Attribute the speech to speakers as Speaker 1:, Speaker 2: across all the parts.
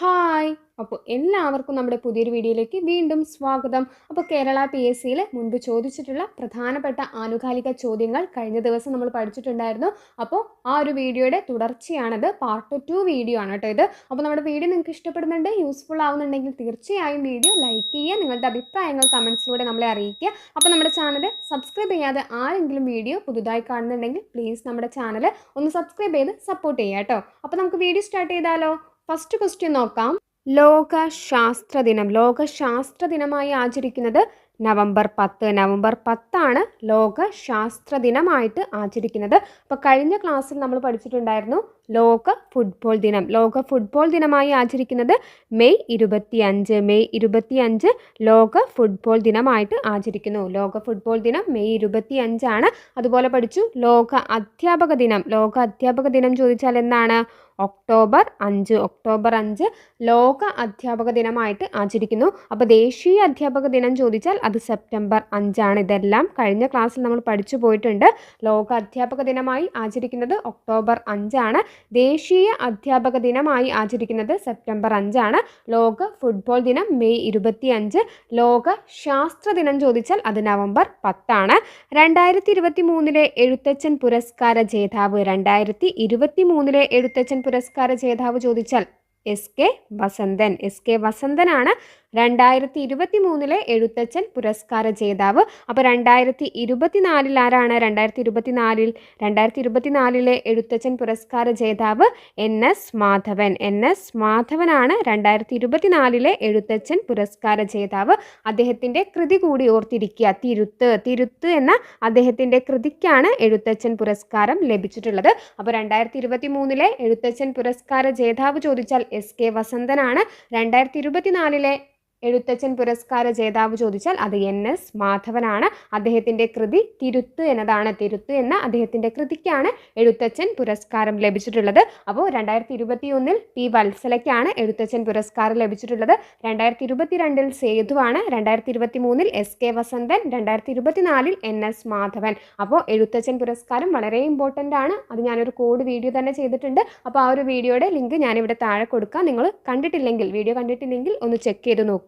Speaker 1: Hi അപ്പോൾ എല്ലാവർക്കും നമ്മുടെ പുതിയൊരു വീഡിയോയിലേക്ക് വീണ്ടും സ്വാഗതം. അപ്പോൾ കേരള പി എസ് സിയിൽ മുൻപ് ചോദിച്ചിട്ടുള്ള പ്രധാനപ്പെട്ട ആനുകാലിക ചോദ്യങ്ങൾ കഴിഞ്ഞ ദിവസം നമ്മൾ പഠിച്ചിട്ടുണ്ടായിരുന്നു. അപ്പോൾ ആ ഒരു വീഡിയോയുടെ തുടർച്ചയാണത്. പാർട്ട് ടു വീഡിയോ ആണ് കേട്ടോ ഇത്. അപ്പോൾ നമ്മുടെ വീഡിയോ നിങ്ങൾക്ക് ഇഷ്ടപ്പെടുന്നുണ്ട് യൂസ്ഫുൾ ആവുന്നുണ്ടെങ്കിൽ തീർച്ചയായും വീഡിയോ ലൈക്ക് ചെയ്യുക നിങ്ങളുടെ അഭിപ്രായങ്ങൾ കമൻസിലൂടെ നമ്മളെ അറിയിക്കുക. അപ്പോൾ നമ്മുടെ ചാനൽ സബ്സ്ക്രൈബ് ചെയ്യാതെ ആരെങ്കിലും വീഡിയോ പുതുതായി കാണുന്നുണ്ടെങ്കിൽ പ്ലീസ് നമ്മുടെ ചാനൽ ഒന്ന് സബ്സ്ക്രൈബ് ചെയ്ത് സപ്പോർട്ട് ചെയ്യുക കേട്ടോ. അപ്പോൾ നമുക്ക് വീഡിയോ സ്റ്റാർട്ട് ചെയ്താലോ? ഫസ്റ്റ് ക്വസ്റ്റ്യൻ നോക്കാം. ലോക ശാസ്ത്ര ദിനം. ലോക ശാസ്ത്ര ദിനമായി ആചരിക്കുന്നത് നവംബർ പത്ത്. നവംബർ പത്താണ് ലോക ശാസ്ത്ര ദിനമായിട്ട് ആചരിക്കുന്നത്. അപ്പോൾ കഴിഞ്ഞ ക്ലാസ്സിൽ നമ്മൾ പഠിച്ചിട്ടുണ്ടായിരുന്നു ലോക ഫുട്ബോൾ ദിനം. ലോക ഫുട്ബോൾ ദിനമായി ആചരിക്കുന്നത് മെയ് ഇരുപത്തി അഞ്ച് മെയ് ഇരുപത്തി അഞ്ച് ലോക ഫുട്ബോൾ ദിനമായിട്ട് ആചരിക്കുന്നു. ലോക ഫുട്ബോൾ ദിനം മെയ് ഇരുപത്തി അഞ്ചാണ് അതുപോലെ പഠിച്ചു. ലോക അധ്യാപക ദിനം. ലോക അധ്യാപക ദിനം ചോദിച്ചാൽ എന്താണ്? ഒക്ടോബർ അഞ്ച്. ഒക്ടോബർ അഞ്ച് ലോക അധ്യാപക ദിനമായിട്ട് ആചരിക്കുന്നു. അപ്പോൾ ദേശീയ അധ്യാപക ദിനം ചോദിച്ചാൽ അത് സെപ്റ്റംബർ അഞ്ചാണ്. ഇതെല്ലാം കഴിഞ്ഞ ക്ലാസ്സിൽ നമ്മൾ പഠിച്ചു പോയിട്ടുണ്ട്. ലോക അധ്യാപക ദിനമായി ആചരിക്കുന്നത് ഒക്ടോബർ അഞ്ചാണ്. ദേശീയ അധ്യാപക ദിനമായി ആചരിക്കുന്നത് സെപ്റ്റംബർ അഞ്ചാണ്. ലോക ഫുട്ബോൾ ദിനം മെയ് ഇരുപത്തി അഞ്ച് ലോക ശാസ്ത്ര ദിനം ചോദിച്ചാൽ അത് നവംബർ പത്താണ്. രണ്ടായിരത്തി ഇരുപത്തി മൂന്നിലെ എഴുത്തച്ഛൻ പുരസ്കാര ജേതാവ്. രണ്ടായിരത്തി ഇരുപത്തി മൂന്നിലെ എഴുത്തച്ഛൻ പുരസ്കാര ജേതാവ് ചോദിച്ചാൽ S K Vasanthan. S K വസന്തനാണ്. രണ്ടായിരത്തി ഇരുപത്തി മൂന്നിലെ എഴുത്തച്ഛൻ പുരസ്കാര ജേതാവ്. അപ്പോൾ രണ്ടായിരത്തി ഇരുപത്തിനാലിൽ ആരാണ്? രണ്ടായിരത്തി ഇരുപത്തിനാലിൽ രണ്ടായിരത്തി ഇരുപത്തിനാലിലെ എഴുത്തച്ഛൻ പുരസ്കാര ജേതാവ് N S Madhavan. N S മാധവനാണ് രണ്ടായിരത്തി ഇരുപത്തിനാലിലെ എഴുത്തച്ഛൻ പുരസ്കാര ജേതാവ്. അദ്ദേഹത്തിന്റെ കൃതി കൂടി ഓർത്തിരിക്കുക. തിരുത്ത് തിരുത്ത് എന്ന അദ്ദേഹത്തിന്റെ കൃതിക്കാണ് എഴുത്തച്ഛൻ പുരസ്കാരം ലഭിച്ചിട്ടുള്ളത്. അപ്പോൾ രണ്ടായിരത്തി ഇരുപത്തി മൂന്നിലെ എഴുത്തച്ഛൻ പുരസ്കാര ജേതാവ് ചോദിച്ചാൽ എസ് കെ വസന്തനാണ്. രണ്ടായിരത്തി ഇരുപത്തിനാലിലെ എഴുത്തച്ഛൻ പുരസ്കാര ജേതാവ് ചോദിച്ചാൽ അത് എൻ എസ് മാധവനാണ്. അദ്ദേഹത്തിന്റെ കൃതി തിരുത്ത് എന്നതാണ്. തിരുത്ത് എന്ന അദ്ദേഹത്തിന്റെ കൃതിക്കാണ് എഴുത്തച്ഛൻ പുരസ്കാരം ലഭിച്ചിട്ടുള്ളത്. അപ്പോൾ രണ്ടായിരത്തി ഇരുപത്തി ഒന്നിൽ പി വത്സലയ്ക്കാണ് എഴുത്തച്ഛൻ പുരസ്കാരം ലഭിച്ചിട്ടുള്ളത്. രണ്ടായിരത്തി ഇരുപത്തിരണ്ടിൽ സേതുവാണ്. രണ്ടായിരത്തി ഇരുപത്തി മൂന്നിൽ എസ് കെ വസന്തൻ. രണ്ടായിരത്തി ഇരുപത്തിനാലിൽ എൻ എസ് മാധവൻ. അപ്പോൾ എഴുത്തച്ഛൻ പുരസ്കാരം വളരെ ഇമ്പോർട്ടന്റ് ആണ്. അത് ഞാനൊരു കോഡ് വീഡിയോ തന്നെ ചെയ്തിട്ടുണ്ട്. അപ്പോൾ ആ ഒരു വീഡിയോയുടെ ലിങ്ക് ഞാനിവിടെ താഴെ കൊടുക്കാം. നിങ്ങൾ കണ്ടിട്ടില്ലെങ്കിൽ വീഡിയോ കണ്ടിട്ടില്ലെങ്കിൽ ഒന്ന് ചെക്ക് ചെയ്ത് നോക്കുക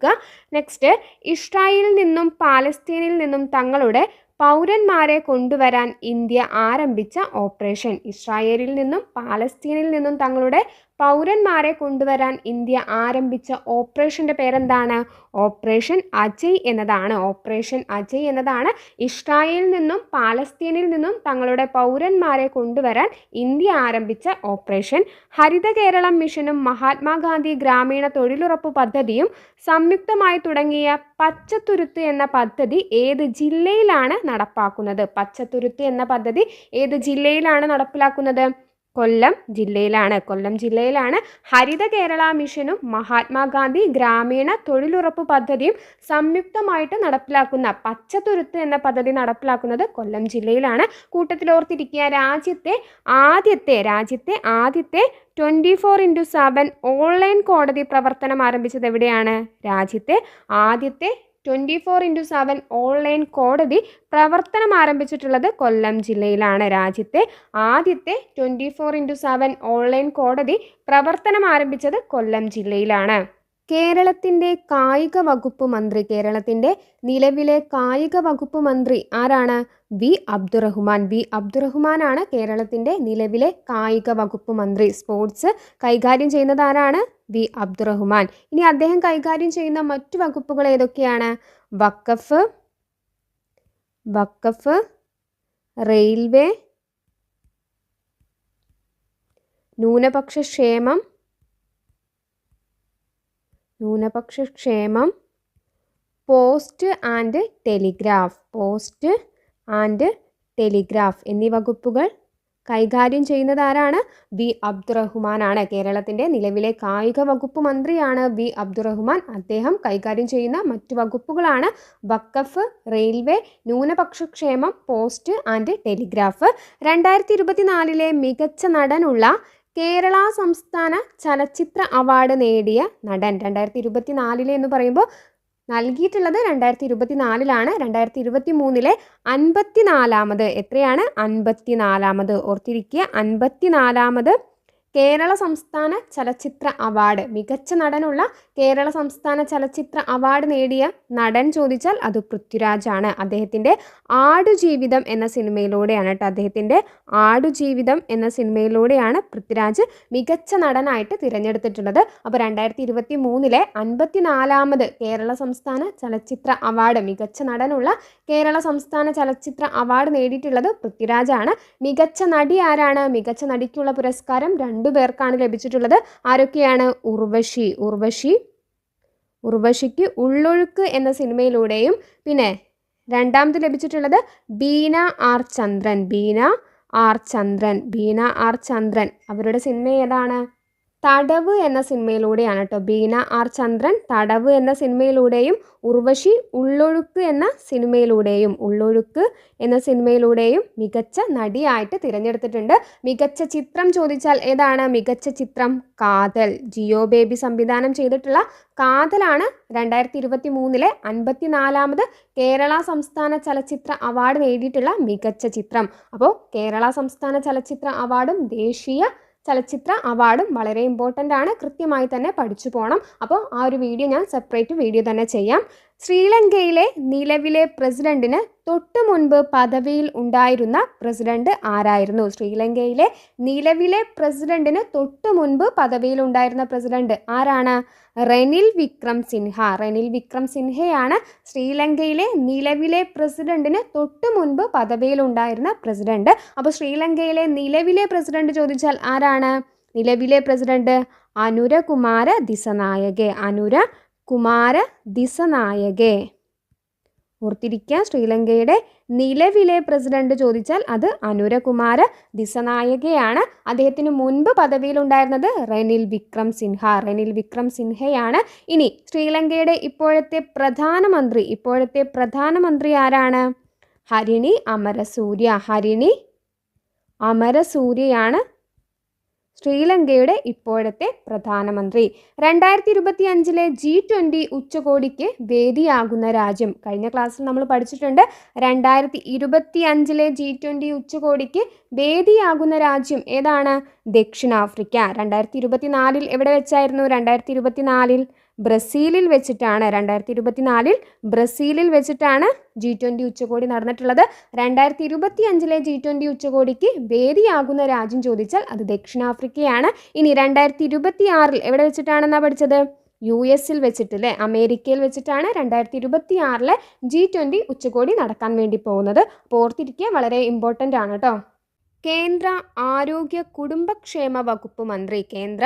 Speaker 1: നെക്സ്റ്റ് ഇസ്രായേലിൽ നിന്നും പാലസ്തീനിൽ നിന്നും തങ്ങളുടെ പൗരന്മാരെ കൊണ്ടുവരാൻ ഇന്ത്യ ആരംഭിച്ച ഓപ്പറേഷൻ ഇസ്രായേലിൽ നിന്നും പാലസ്തീനിൽ നിന്നും തങ്ങളുടെ പൗരന്മാരെ കൊണ്ടുവരാൻ ഇന്ത്യ ആരംഭിച്ച ഓപ്പറേഷന്റെ പേരെന്താണ്? ഓപ്പറേഷൻ അജയ് എന്നതാണ്. ഓപ്പറേഷൻ അജയ് എന്നതാണ്. ഇസ്രായേലിൽ നിന്നും പാലസ്തീനിൽ നിന്നും തങ്ങളുടെ പൗരന്മാരെ കൊണ്ടുവരാൻ ഇന്ത്യ ആരംഭിച്ച ഓപ്പറേഷൻ. ഹരിത കേരളം മിഷനും മഹാത്മാഗാന്ധി ഗ്രാമീണ തൊഴിലുറപ്പ് പദ്ധതിയും സംയുക്തമായി തുടങ്ങിയ പച്ചത്തുരുത്ത് എന്ന പദ്ധതി ഏത് ജില്ലയിലാണ് നടപ്പാക്കുന്നത്? പച്ചത്തുരുത്ത് എന്ന പദ്ധതി ഏത് ജില്ലയിലാണ് നടപ്പിലാക്കുന്നത്? കൊല്ലം ജില്ലയിലാണ്. കൊല്ലം ജില്ലയിലാണ് ഹരിത കേരള മിഷനും മഹാത്മാഗാന്ധി ഗ്രാമീണ തൊഴിലുറപ്പ് പദ്ധതിയും സംയുക്തമായിട്ട് നടപ്പിലാക്കുന്ന പച്ചത്തുരുത്ത് എന്ന പദ്ധതി നടപ്പിലാക്കുന്നത് കൊല്ലം ജില്ലയിലാണ്. കൂട്ടത്തിലോർത്തിരിക്കുക രാജ്യത്തെ ആദ്യത്തെ രാജ്യത്തെ ആദ്യത്തെ twenty four into seven online കോടതി പ്രവർത്തനം ആരംഭിച്ചത് എവിടെയാണ്? രാജ്യത്തെ ആദ്യത്തെ twenty four into seven online കോടതി പ്രവർത്തനം ആരംഭിച്ചിട്ടുള്ളത് കൊല്ലം ജില്ലയിലാണ്. രാജ്യത്തെ ആദ്യത്തെ twenty four into seven online കോടതി പ്രവർത്തനം ആരംഭിച്ചത് കൊല്ലം ജില്ലയിലാണ്. കേരളത്തിന്റെ കായിക വകുപ്പ് മന്ത്രി കേരളത്തിന്റെ നിലവിലെ കായിക വകുപ്പ് മന്ത്രി ആരാണ്? വി. അബ്ദുറഹ്മാൻ. വി. അബ്ദുറഹ്മാനാണ് കേരളത്തിന്റെ നിലവിലെ കായിക വകുപ്പ് മന്ത്രി. സ്പോർട്സ് കൈകാര്യം ചെയ്യുന്നത് ആരാണ്? വി. അബ്ദുറഹ്മാൻ. ഇനി അദ്ദേഹം കൈകാര്യം ചെയ്യുന്ന മറ്റു വകുപ്പുകൾ ഏതൊക്കെയാണ്? വക്കഫ് വക്കഫ് റെയിൽവേ ന്യൂനപക്ഷ ക്ഷേമം ന്യൂനപക്ഷ ക്ഷേമം post and telegraph post and telegraph എന്നീ വകുപ്പുകൾ കൈകാര്യം ചെയ്യുന്നത് ആരാണ്? വി അബ്ദുറഹ്മാൻ ആണ്. കേരളത്തിന്റെ നിലവിലെ കായിക വകുപ്പ് മന്ത്രിയാണ് വി അബ്ദുറഹ്മാൻ. അദ്ദേഹം കൈകാര്യം ചെയ്യുന്ന മറ്റു വകുപ്പുകളാണ് വക്കഫ് റെയിൽവേ ന്യൂനപക്ഷക്ഷേമം പോസ്റ്റ് ആൻഡ് ടെലിഗ്രാഫ്. രണ്ടായിരത്തി ഇരുപത്തിനാലിലെ മികച്ച നടനുള്ള കേരള സംസ്ഥാന ചലച്ചിത്ര അവാർഡ് നേടിയ നടൻ രണ്ടായിരത്തി ഇരുപത്തി നാലിലെ എന്ന് പറയുമ്പോൾ നൽകിയിട്ടുള്ളത് രണ്ടായിരത്തി ഇരുപത്തി നാലിലാണ് രണ്ടായിരത്തി ഇരുപത്തി മൂന്നിലെ അൻപത്തിനാലാമത് എത്രയാണ്? അൻപത്തിനാലാമത്. ഓർത്തിരിക്കുക അൻപത്തി നാലാമത് കേരള സംസ്ഥാന ചലച്ചിത്ര അവാർഡ്. മികച്ച നടനുള്ള കേരള സംസ്ഥാന ചലച്ചിത്ര അവാർഡ് നേടിയ നടൻ ചോദിച്ചാൽ അത് പൃഥ്വിരാജാണ്. അദ്ദേഹത്തിന്റെ ആടുജീവിതം എന്ന സിനിമയിലൂടെയാണ് കേട്ടോ. അദ്ദേഹത്തിന്റെ ആടുജീവിതം എന്ന സിനിമയിലൂടെയാണ് പൃഥ്വിരാജ് മികച്ച നടനായിട്ട് തിരഞ്ഞെടുത്തിട്ടുള്ളത്. അപ്പോൾ രണ്ടായിരത്തി ഇരുപത്തി മൂന്നിലെ അൻപത്തിനാലാമത് കേരള സംസ്ഥാന ചലച്ചിത്ര അവാർഡ് മികച്ച നടനുള്ള കേരള സംസ്ഥാന ചലച്ചിത്ര അവാർഡ് നേടിയിട്ടുള്ളത് പൃഥ്വിരാജാണ്. മികച്ച നടി ആരാണ്? മികച്ച നടിക്കുള്ള പുരസ്കാരം രണ്ടു പേർക്കാണ് ലഭിച്ചിട്ടുള്ളത്. ആരൊക്കെയാണ്? ഉർവശി. ഉർവശി ഉർവശിക്ക് ഉള്ളൊഴുക്ക് എന്ന സിനിമയിലൂടെയും പിന്നെ രണ്ടാമത് ലഭിച്ചിട്ടുള്ളത് Beena R Chandran. Beena R Chandran. Beena R Chandran. അവരുടെ സിനിമ ഏതാണ്? തടവ് എന്ന സിനിമയിലൂടെയാണ് കേട്ടോ ബീന ആർ ചന്ദ്രൻ തടവ് എന്ന സിനിമയിലൂടെയും ഉർവശി ഉള്ളൊഴുക്ക് എന്ന സിനിമയിലൂടെയും ഉള്ളൊഴുക്ക് എന്ന സിനിമയിലൂടെയും മികച്ച നടിയായിട്ട് തിരഞ്ഞെടുത്തിട്ടുണ്ട്. മികച്ച ചിത്രം ചോദിച്ചാൽ ഏതാണ്? മികച്ച ചിത്രം കാതൽ. ജിയോ ബേബി സംവിധാനം ചെയ്തിട്ടുള്ള കാതലാണ് രണ്ടായിരത്തി ഇരുപത്തി മൂന്നിലെ അൻപത്തിനാലാമത് കേരള സംസ്ഥാന ചലച്ചിത്ര അവാർഡ് നേടിയിട്ടുള്ള മികച്ച ചിത്രം. അപ്പോൾ കേരള സംസ്ഥാന ചലച്ചിത്ര അവാർഡും ദേശീയ ചലച്ചിത്ര അവാർഡും വളരെ ഇമ്പോർട്ടന്റ് ആണ്. കൃത്യമായി തന്നെ പഠിച്ചു പോകണം അപ്പോൾ ആ ഒരു വീഡിയോ ഞാൻ സെപ്പറേറ്റ് വീഡിയോ തന്നെ ചെയ്യാം. ശ്രീലങ്കയിലെ നിലവിലെ പ്രസിഡന്റിന് തൊട്ടു മുൻപ് പദവിയിൽ ഉണ്ടായിരുന്ന പ്രസിഡന്റ് ആരായിരുന്നു? ശ്രീലങ്കയിലെ നിലവിലെ പ്രസിഡന്റിന് തൊട്ടു മുൻപ് പദവിയിൽ ഉണ്ടായിരുന്ന പ്രസിഡന്റ് ആരാണ്? റെനിൽ വിക്രം സിൻഹ. റെനിൽ വിക്രം സിൻഹയാണ് ശ്രീലങ്കയിലെ നിലവിലെ പ്രസിഡന്റിന് തൊട്ടു മുൻപ് പദവിയിൽ ഉണ്ടായിരുന്ന പ്രസിഡന്റ്. അപ്പോൾ ശ്രീലങ്കയിലെ നിലവിലെ പ്രസിഡന്റ് ചോദിച്ചാൽ ആരാണ്? നിലവിലെ പ്രസിഡന്റ് അനുരകുമാര ദിസനായകെ. അനുര കുമാര ദിസനായകെ. ഓർത്തിരിക്കുക ശ്രീലങ്കയുടെ നിലവിലെ പ്രസിഡന്റ് ചോദിച്ചാൽ അത് അനുരകുമാര ദിസനായകയാണ്. അദ്ദേഹത്തിന് മുൻപ് പദവിയിലുണ്ടായിരുന്നത് റെനിൽ വിക്രം സിൻഹ. റെനിൽ വിക്രം സിൻഹയാണ്. ഇനി ശ്രീലങ്കയുടെ ഇപ്പോഴത്തെ പ്രധാനമന്ത്രി ഇപ്പോഴത്തെ പ്രധാനമന്ത്രി ആരാണ്? ഹരിണി അമരസൂര്യ. ഹരിണി അമരസൂര്യയാണ് ശ്രീലങ്കയുടെ ഇപ്പോഴത്തെ പ്രധാനമന്ത്രി. രണ്ടായിരത്തി ഇരുപത്തി അഞ്ചിലെ ജി ട്വന്റി ഉച്ചകോടിക്ക് വേദിയാകുന്ന രാജ്യം. കഴിഞ്ഞ ക്ലാസ്സിൽ നമ്മൾ പഠിച്ചിട്ടുണ്ട്. രണ്ടായിരത്തി ഇരുപത്തി അഞ്ചിലെ ജി ട്വന്റി ഉച്ചകോടിക്ക് വേദിയാകുന്ന രാജ്യം ഏതാണ്? ദക്ഷിണാഫ്രിക്ക. രണ്ടായിരത്തി ഇരുപത്തി നാലിൽ എവിടെ വെച്ചായിരുന്നു? രണ്ടായിരത്തി ഇരുപത്തി നാലിൽ ബ്രസീലിൽ വെച്ചിട്ടാണ് രണ്ടായിരത്തി ഇരുപത്തി നാലിൽ ബ്രസീലിൽ വെച്ചിട്ടാണ് ജി ട്വന്റി ഉച്ചകോടി നടന്നിട്ടുള്ളത്. രണ്ടായിരത്തി ഇരുപത്തി അഞ്ചിലെ ജി ട്വന്റി ഉച്ചകോടിക്ക് വേദിയാകുന്ന രാജ്യം ചോദിച്ചാൽ അത് ദക്ഷിണാഫ്രിക്കയാണ്. ഇനി രണ്ടായിരത്തി ഇരുപത്തി ആറിൽ എവിടെ വെച്ചിട്ടാണെന്നാണ് പഠിച്ചത്? യു എസിൽ വെച്ചിട്ട് അല്ലേ അമേരിക്കയിൽ വെച്ചിട്ടാണ് രണ്ടായിരത്തി ഇരുപത്തി ആറിലെ ജി ട്വന്റി ഉച്ചകോടി നടക്കാൻ വേണ്ടി പോകുന്നത്. അപ്പോൾ ഓർത്തിരിക്കുക വളരെ ഇമ്പോർട്ടന്റ് ആണ് കേട്ടോ. കേന്ദ്ര ആരോഗ്യ കുടുംബക്ഷേമ വകുപ്പ് മന്ത്രി കേന്ദ്ര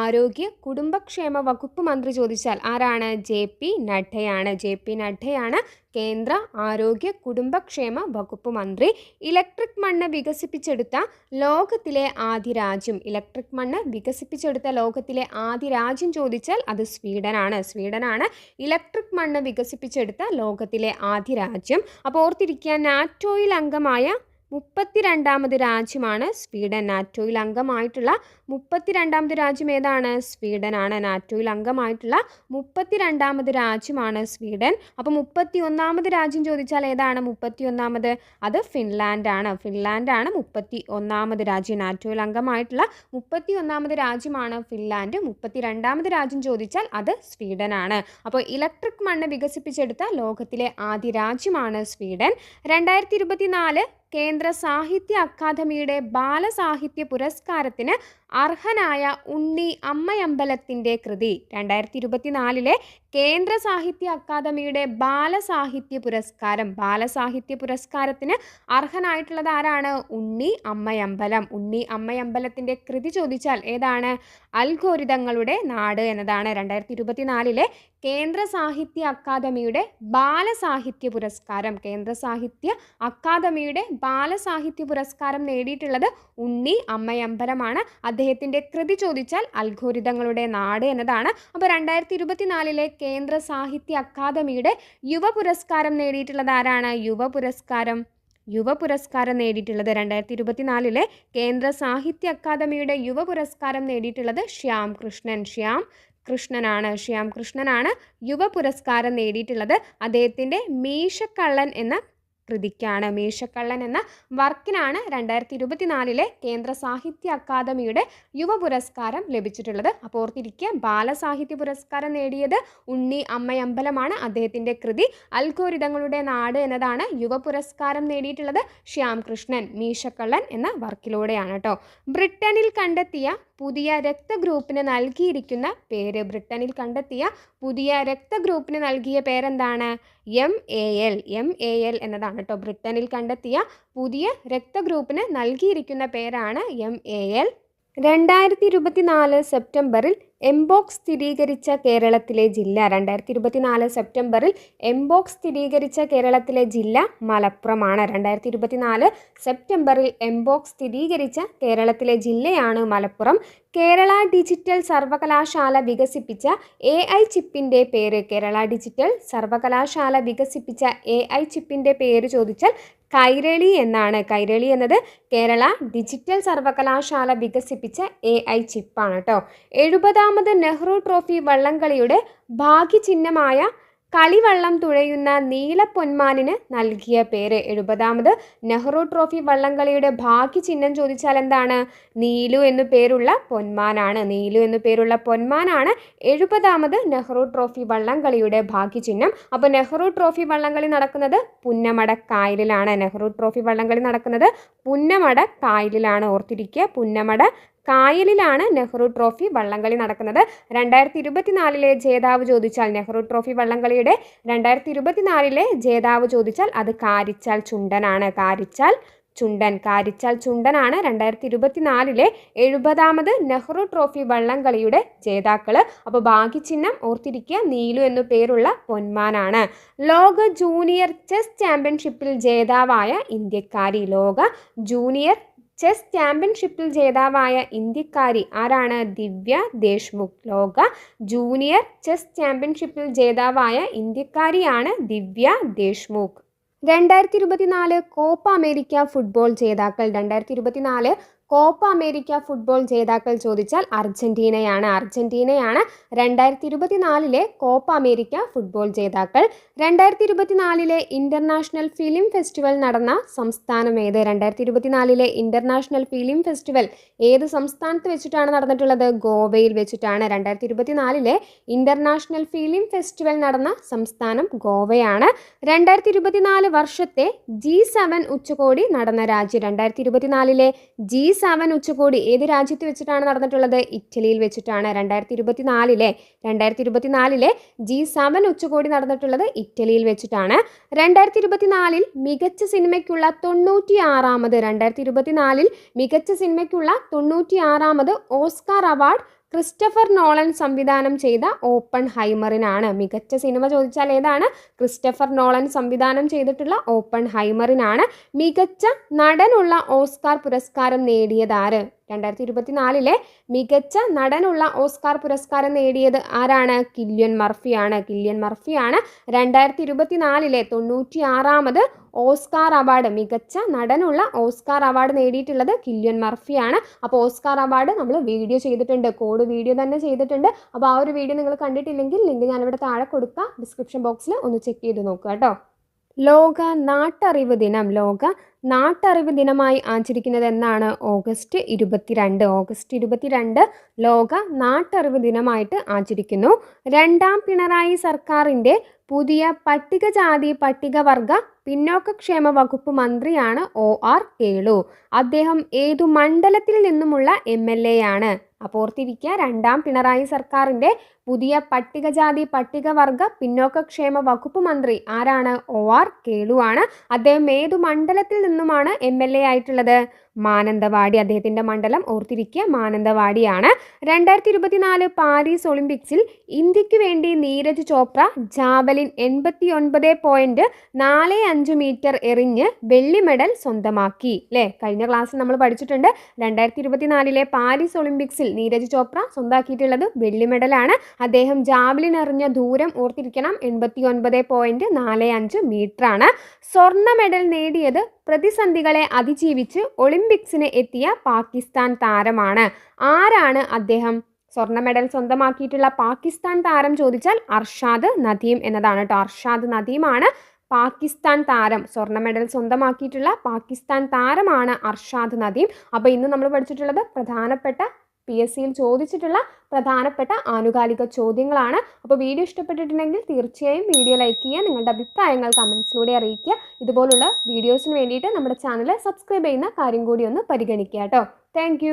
Speaker 1: ആരോഗ്യ കുടുംബക്ഷേമ വകുപ്പ് മന്ത്രി ചോദിച്ചാൽ ആരാണ്? ജെ പി നഡ്ഡയാണ്. ജെ പി നഡ്ഡയാണ് കേന്ദ്ര ആരോഗ്യ കുടുംബക്ഷേമ വകുപ്പ് മന്ത്രി. ഇലക്ട്രിക് മണ്ണ് വികസിപ്പിച്ചെടുത്ത ലോകത്തിലെ ആദ്യ രാജ്യം. ഇലക്ട്രിക് മണ്ണ് വികസിപ്പിച്ചെടുത്ത ലോകത്തിലെ ആദ്യ രാജ്യം ചോദിച്ചാൽ അത് സ്വീഡനാണ്. സ്വീഡനാണ് ഇലക്ട്രിക് മണ്ണ് വികസിപ്പിച്ചെടുത്ത ലോകത്തിലെ ആദ്യ രാജ്യം. അപ്പോൾ ഓർത്തിരിക്കുക നാറ്റോയിൽ അംഗമായ മുപ്പത്തിരണ്ടാമത് രാജ്യമാണ് സ്വീഡൻ. നാറ്റോയിൽ അംഗമായിട്ടുള്ള മുപ്പത്തിരണ്ടാമത് രാജ്യം ഏതാണ്? സ്വീഡനാണ്. നാറ്റോയിൽ അംഗമായിട്ടുള്ള മുപ്പത്തിരണ്ടാമത് രാജ്യമാണ് സ്വീഡൻ. അപ്പോൾ മുപ്പത്തി ഒന്നാമത് രാജ്യം ചോദിച്ചാൽ ഏതാണ് മുപ്പത്തി ഒന്നാമത് അത് ഫിൻലാൻഡാണ്. ഫിൻലാൻഡാണ് മുപ്പത്തി ഒന്നാമത് രാജ്യം. നാറ്റോയിൽ അംഗമായിട്ടുള്ള മുപ്പത്തി ഒന്നാമത് രാജ്യമാണ് ഫിൻലാൻഡ്. മുപ്പത്തി രണ്ടാമത് രാജ്യം ചോദിച്ചാൽ അത് സ്വീഡനാണ്. അപ്പോൾ ഇലക്ട്രിക് മണ്ണ് വികസിപ്പിച്ചെടുത്ത ലോകത്തിലെ ആദ്യ രാജ്യമാണ് സ്വീഡൻ. രണ്ടായിരത്തി ഇരുപത്തിനാല് കേന്ദ്ര സാഹിത്യ അക്കാദമിയുടെ ബാലസാഹിത്യ പുരസ്കാരത്തിന് അർഹനായ ഉണ്ണി അമ്മയമ്പലത്തിന്റെ കൃതി. രണ്ടായിരത്തി ഇരുപത്തിനാലിലെ കേന്ദ്ര സാഹിത്യ അക്കാദമിയുടെ ബാലസാഹിത്യ പുരസ്കാരം. ബാലസാഹിത്യ പുരസ്കാരത്തിന് അർഹനായിട്ടുള്ളത് ആരാണ്? ഉണ്ണി അമ്മയമ്പലം. ഉണ്ണി അമ്മയമ്പലത്തിന്റെ കൃതി ചോദിച്ചാൽ ഏതാണ്? അൽഗോരിതങ്ങളുടെ നാട് എന്നതാണ്. രണ്ടായിരത്തി ഇരുപത്തിനാലിലെ കേന്ദ്ര സാഹിത്യ അക്കാദമിയുടെ ബാലസാഹിത്യ പുരസ്കാരം. കേന്ദ്ര സാഹിത്യ അക്കാദമിയുടെ ബാലസാഹിത്യ പുരസ്കാരം നേടിയിട്ടുള്ളത് ഉണ്ണി അമ്മയമ്പലമാണ്. അദ്ദേഹത്തിന്റെ കൃതി ചോദിച്ചാൽ അൽഗോരിതങ്ങളുടെ നാട് എന്നതാണ്. അപ്പോൾ രണ്ടായിരത്തി ഇരുപത്തിനാലിലെ കേന്ദ്ര സാഹിത്യ അക്കാദമിയുടെ യുവ പുരസ്കാരം നേടിയിട്ടുള്ളത് ആരാണ്? യുവ പുരസ്കാരം യുവ പുരസ്കാരം നേടിയിട്ടുള്ളത് രണ്ടായിരത്തി ഇരുപത്തിനാലിലെ കേന്ദ്ര സാഹിത്യ അക്കാദമിയുടെ യുവ പുരസ്കാരം നേടിയിട്ടുള്ളത് ശ്യാം കൃഷ്ണൻ ശ്യാം കൃഷ്ണനാണ്. ശ്യാം കൃഷ്ണനാണ് യുവ പുരസ്കാരം നേടിയിട്ടുള്ളത്. അദ്ദേഹത്തിന്റെ മീശക്കള്ളൻ എന്ന കൃതിക്കാണ് മീശക്കള്ളൻ എന്ന വർക്കിനാണ് രണ്ടായിരത്തി ഇരുപത്തിനാലിലെ കേന്ദ്ര സാഹിത്യ അക്കാദമിയുടെ യുവ പുരസ്കാരം ലഭിച്ചിട്ടുള്ളത്. അപ്പോൾ ഓർത്തിരിക്കുക ബാലസാഹിത്യ പുരസ്കാരം നേടിയത് ഉണ്ണി അമ്മയമ്പലമാണ്. അദ്ദേഹത്തിന്റെ കൃതി അൽഗോരിതങ്ങളുടെ നാട് എന്നതാണ് യുവ പുരസ്കാരം നേടിയിട്ടുള്ളത്. ശ്യാം കൃഷ്ണൻ മീശക്കള്ളൻ എന്ന വർക്കിലൂടെയാണ് കേട്ടോ. ബ്രിട്ടനിൽ കണ്ടെത്തിയ പുതിയ രക്തഗ്രൂപ്പിന് നൽകിയിരിക്കുന്ന പേര് ബ്രിട്ടനിൽ കണ്ടെത്തിയ പുതിയ രക്തഗ്രൂപ്പിന് നൽകിയ പേരെന്താണ്? M A L M A L എന്നതാണ് കേട്ടോ ബ്രിട്ടനിൽ കണ്ടെത്തിയ പുതിയ രക്തഗ്രൂപ്പിന് നൽകിയിരിക്കുന്ന പേരാണ് എം എ എൽ രണ്ടായിരത്തി ഇരുപത്തിനാല് സെപ്റ്റംബറിൽ എംബോക്സ് സ്ഥിരീകരിച്ച കേരളത്തിലെ ജില്ല രണ്ടായിരത്തി ഇരുപത്തിനാല് സെപ്റ്റംബറിൽ എംബോക്സ് സ്ഥിരീകരിച്ച കേരളത്തിലെ ജില്ല മലപ്പുറമാണ്. രണ്ടായിരത്തി ഇരുപത്തിനാല് സെപ്റ്റംബറിൽ എംബോക്സ് സ്ഥിരീകരിച്ച കേരളത്തിലെ ജില്ലയാണ് മലപ്പുറം. കേരള ഡിജിറ്റൽ സർവകലാശാല വികസിപ്പിച്ച എ ഐ ചിപ്പിന്റെ പേര് കേരള ഡിജിറ്റൽ സർവകലാശാല വികസിപ്പിച്ച എ ഐ ചിപ്പിന്റെ പേര് ചോദിച്ചാൽ കൈരളി എന്നാണ്. കൈരളി എന്നത് കേരള ഡിജിറ്റൽ സർവകലാശാല വികസിപ്പിച്ച എ ഐ ചിപ്പാണ് കേട്ടോ എഴുപതാമത് നെഹ്റു ട്രോഫി വള്ളംകളിയുടെ ഭാഗ്യചിഹ്നമായ കളിവള്ളം തുഴയുന്ന നീല നീലപ്പൊന്മാനിന് നൽകിയ പേര്. എഴുപതാമത് നെഹ്റു ട്രോഫി വള്ളംകളിയുടെ ഭാഗ്യചിഹ്നം ചോദിച്ചാൽ എന്താണ്? നീലു എന്നു പേരുള്ള പൊന്മാനാണ്. നീലു എന്നു പേരുള്ള പൊന്മാനാണ് എഴുപതാമത് നെഹ്റു ട്രോഫി വള്ളംകളിയുടെ ഭാഗ്യചിഹ്നം. അപ്പോൾ നെഹ്റു ട്രോഫി വള്ളംകളി നടക്കുന്നത് പുന്നമട കായലിലാണ്. നെഹ്റു ട്രോഫി വള്ളംകളി നടക്കുന്നത് പുന്നമട കായലിലാണ്. ഓർത്തിരിക്കുക പുന്നമട കായലിലാണ് നെഹ്റു ട്രോഫി വള്ളംകളി നടക്കുന്നത്. രണ്ടായിരത്തി ഇരുപത്തിനാലിലെ ജേതാവ് ചോദിച്ചാൽ നെഹ്റു ട്രോഫി വള്ളംകളിയുടെ രണ്ടായിരത്തി ഇരുപത്തിനാലിലെ ജേതാവ് ചോദിച്ചാൽ അത് കാരിച്ചാൽ ചുണ്ടനാണ്. കാരിച്ചാൽ ചുണ്ടൻ കാരിച്ചാൽ ചുണ്ടനാണ്. രണ്ടായിരത്തി ഇരുപത്തിനാലിലെ എഴുപതാമത് നെഹ്റു ട്രോഫി വള്ളംകളിയുടെ ജേതാക്കൾ അപ്പോൾ ഭാഗ്യചിഹ്നം ഓർത്തിരിക്കുക നീലു എന്നു പേരുള്ള പൊന്മാനാണ്. ലോക ജൂനിയർ ചെസ് ചാമ്പ്യൻഷിപ്പിൽ ജേതാവായ ഇന്ത്യക്കാരി ലോക ജൂനിയർ ചെസ് ചാമ്പ്യൻഷിപ്പിൽ ജേതാവായ ഇന്ത്യക്കാരി ആരാണ്? ദിവ്യ ദേശ്മുഖ്. ലോക ജൂനിയർ ചെസ് ചാമ്പ്യൻഷിപ്പിൽ ജേതാവായ ഇന്ത്യക്കാരിയാണ് ദിവ്യ ദേശ്മുഖ്. രണ്ടായിരത്തി ഇരുപത്തിനാല് കോപ്പ അമേരിക്ക ഫുട്ബോൾ ജേതാക്കൾ. രണ്ടായിരത്തി ഇരുപത്തിനാല് കോപ്പ അമേരിക്ക ഫുട്ബോൾ ജേതാക്കൾ ചോദിച്ചാൽ അർജന്റീനയാണ്. അർജന്റീനയാണ് രണ്ടായിരത്തി ഇരുപത്തിനാലിലെ കോപ്പ അമേരിക്ക ഫുട്ബോൾ ജേതാക്കൾ. രണ്ടായിരത്തി ഇരുപത്തിനാലിലെ ഇന്റർനാഷണൽ ഫിലിം ഫെസ്റ്റിവൽ നടന്ന സംസ്ഥാനം ഏത്? രണ്ടായിരത്തി ഇരുപത്തിനാലിലെ ഇന്റർനാഷണൽ ഫിലിം ഫെസ്റ്റിവൽ ഏത് സംസ്ഥാനത്ത് വെച്ചിട്ടാണ് നടന്നിട്ടുള്ളത്? ഗോവയിൽ വെച്ചിട്ടാണ്. രണ്ടായിരത്തി ഇരുപത്തിനാലിലെ ഇന്റർനാഷണൽ ഫിലിം ഫെസ്റ്റിവൽ നടന്ന സംസ്ഥാനം ഗോവയാണ്. രണ്ടായിരത്തി ഇരുപത്തിനാല് വർഷത്തെ ജി സെവൻ ഉച്ചകോടി നടന്ന രാജ്യം. രണ്ടായിരത്തി ഇരുപത്തിനാലിലെ ജി സെവൻ ഉച്ചകോടി ഏത് രാജ്യത്ത് വെച്ചിട്ടാണ് നടന്നിട്ടുള്ളത്? ഇറ്റലിയിൽ വെച്ചിട്ടാണ്. രണ്ടായിരത്തി ഇരുപത്തിനാലിലെ രണ്ടായിരത്തി ഇരുപത്തിനാലിലെ ജി സെവൻ ഉച്ചകോടി നടന്നിട്ടുള്ളത് ഇറ്റലിയിൽ വെച്ചിട്ടാണ്. രണ്ടായിരത്തി ഇരുപത്തിനാലിൽ മികച്ച സിനിമയ്ക്കുള്ള തൊണ്ണൂറ്റി ആറാമത് രണ്ടായിരത്തി ഇരുപത്തിനാലിൽ മികച്ച സിനിമയ്ക്കുള്ള തൊണ്ണൂറ്റി ആറാമത് ഓസ്കാർ അവാർഡ് ക്രിസ്റ്റഫർ നോളൻ സംവിധാനം ചെയ്ത ഓപ്പൺ ഹൈമറിനാണ് മികച്ച സിനിമ ചോദിച്ചാൽ ഏതാണ്? ക്രിസ്റ്റഫർ നോളൻ സംവിധാനം ചെയ്തിട്ടുള്ള ഓപ്പൺ ഹൈമറിനാണ് മികച്ച നടനുള്ള ഓസ്കാർ പുരസ്കാരം നേടിയതാര്? രണ്ടായിരത്തി ഇരുപത്തിനാലിലെ മികച്ച നടനുള്ള ഓസ്കാർ പുരസ്കാരം നേടിയത് ആരാണ്? കില്യൻ മർഫിയാണ്. കില്യൻ മർഫിയാണ് രണ്ടായിരത്തി ഇരുപത്തിനാലിലെ തൊണ്ണൂറ്റി ആറാമത് ഓസ്കാർ അവാർഡ്. മികച്ച നടനുള്ള ഓസ്കാർ അവാർഡ് നേടിയിട്ടുള്ളത് കില്യൻ മർഫിയാണ്. അപ്പോൾ ഓസ്കാർ അവാർഡ് നമ്മൾ വീഡിയോ ചെയ്തിട്ടുണ്ട്. കോഡ് വീഡിയോ തന്നെ ചെയ്തിട്ടുണ്ട്. അപ്പോൾ ആ ഒരു വീഡിയോ നിങ്ങൾ കണ്ടിട്ടില്ലെങ്കിൽ ലിങ്ക് ഞാനിവിടെ താഴെ കൊടുക്കാം. ഡിസ്ക്രിപ്ഷൻ ബോക്സിൽ ഒന്ന് ചെക്ക് ചെയ്ത് നോക്കുക കേട്ടോ. ലോക നാട്ടറിവ് ദിനം. ലോക നാട്ടറിവ് ദിനമായി ആചരിക്കുന്നത് എന്നാണ് ഓഗസ്റ്റ് ഇരുപത്തിരണ്ട്. ഓഗസ്റ്റ് ഇരുപത്തിരണ്ട് ലോക നാട്ടറിവ് ദിനമായിട്ട് ആചരിക്കുന്നു. രണ്ടാം പിണറായി സർക്കാരിന്റെ പുതിയ പട്ടികജാതി പട്ടികവർഗ പിന്നോക്കക്ഷേമ വകുപ്പ് മന്ത്രിയാണ് ഒ ആർ കേളു. അദ്ദേഹം ഏതു മണ്ഡലത്തിൽ നിന്നുമുള്ള എം എൽ എ ആണ് അപ്പോൾ ഓർത്തിരിക്കുക രണ്ടാം പിണറായി സർക്കാരിന്റെ പുതിയ പട്ടികജാതി പട്ടികവർഗ പിന്നോക്കക്ഷേമ വകുപ്പ് മന്ത്രി ആരാണ്? ഒ ആർ കേളു ആണ്. അദ്ദേഹം ഏതു മണ്ഡലത്തിൽ നിന്നുമാണ് എം എൽ എ ആയിട്ടുള്ളത്? മാനന്തവാടി അദ്ദേഹത്തിന്റെ മണ്ഡലം ഓർത്തിരിക്കുക. മാനന്തവാടിയാണ്. രണ്ടായിരത്തി ഇരുപത്തിനാല് പാരീസ് ഒളിമ്പിക്സിൽ ഇന്ത്യയ്ക്ക് വേണ്ടി നീരജ് ചോപ്ര ജാവലിൻ എൺപത്തി ഒൻപത് പോയിന്റ് നാല് അഞ്ച് മീറ്റർ എറിഞ്ഞ് വെള്ളി മെഡൽ സ്വന്തമാക്കി. അല്ലേ കഴിഞ്ഞ ക്ലാസ്സിൽ നമ്മൾ പഠിച്ചിട്ടുണ്ട്. രണ്ടായിരത്തി ഇരുപത്തിനാലിലെ പാരീസ് ഒളിമ്പിക്സിൽ നീരജ് ചോപ്ര സ്വന്തമാക്കിയിട്ടുള്ളത് വെള്ളി മെഡലാണ്. അദ്ദേഹം ജാവലിൻ എറിഞ്ഞ ദൂരം ഓർത്തിരിക്കണം. എൺപത്തി ഒൻപത് പോയിന്റ് നാല് അഞ്ച് മീറ്ററാണ്. സ്വർണ മെഡൽ നേടിയത് പ്രതിസന്ധികളെ അതിജീവിച്ച് ഒളിമ്പിക്സിന് എത്തിയ പാകിസ്ഥാൻ താരമാണ്. ആരാണ് അദ്ദേഹം? സ്വർണ മെഡൽ സ്വന്തമാക്കിയിട്ടുള്ള പാകിസ്ഥാൻ താരം ചോദിച്ചാൽ അർഷാദ് നദീം എന്നതാണ് കേട്ടോ അർഷാദ് നദീമാണ് പാകിസ്ഥാൻ താരം. സ്വർണ മെഡൽ സ്വന്തമാക്കിയിട്ടുള്ള പാകിസ്ഥാൻ താരമാണ് അർഷാദ് നദീം. അപ്പോൾ ഇന്ന് നമ്മൾ പഠിച്ചിട്ടുള്ളത് പ്രധാനപ്പെട്ട പി എസ് സിയിൽ ചോദിച്ചിട്ടുള്ള പ്രധാനപ്പെട്ട ആനുകാലിക ചോദ്യങ്ങളാണ്. അപ്പോൾ വീഡിയോ ഇഷ്ടപ്പെട്ടിട്ടുണ്ടെങ്കിൽ തീർച്ചയായും വീഡിയോ ലൈക്ക് ചെയ്യുക നിങ്ങളുടെ അഭിപ്രായങ്ങൾ കമൻസിലൂടെ അറിയിക്കുക. ഇതുപോലുള്ള വീഡിയോസിന് വേണ്ടിയിട്ട് നമ്മുടെ ചാനൽ സബ്സ്ക്രൈബ് ചെയ്യുന്ന കാര്യം കൂടി ഒന്ന് പരിഗണിക്കുക കേട്ടോ. താങ്ക്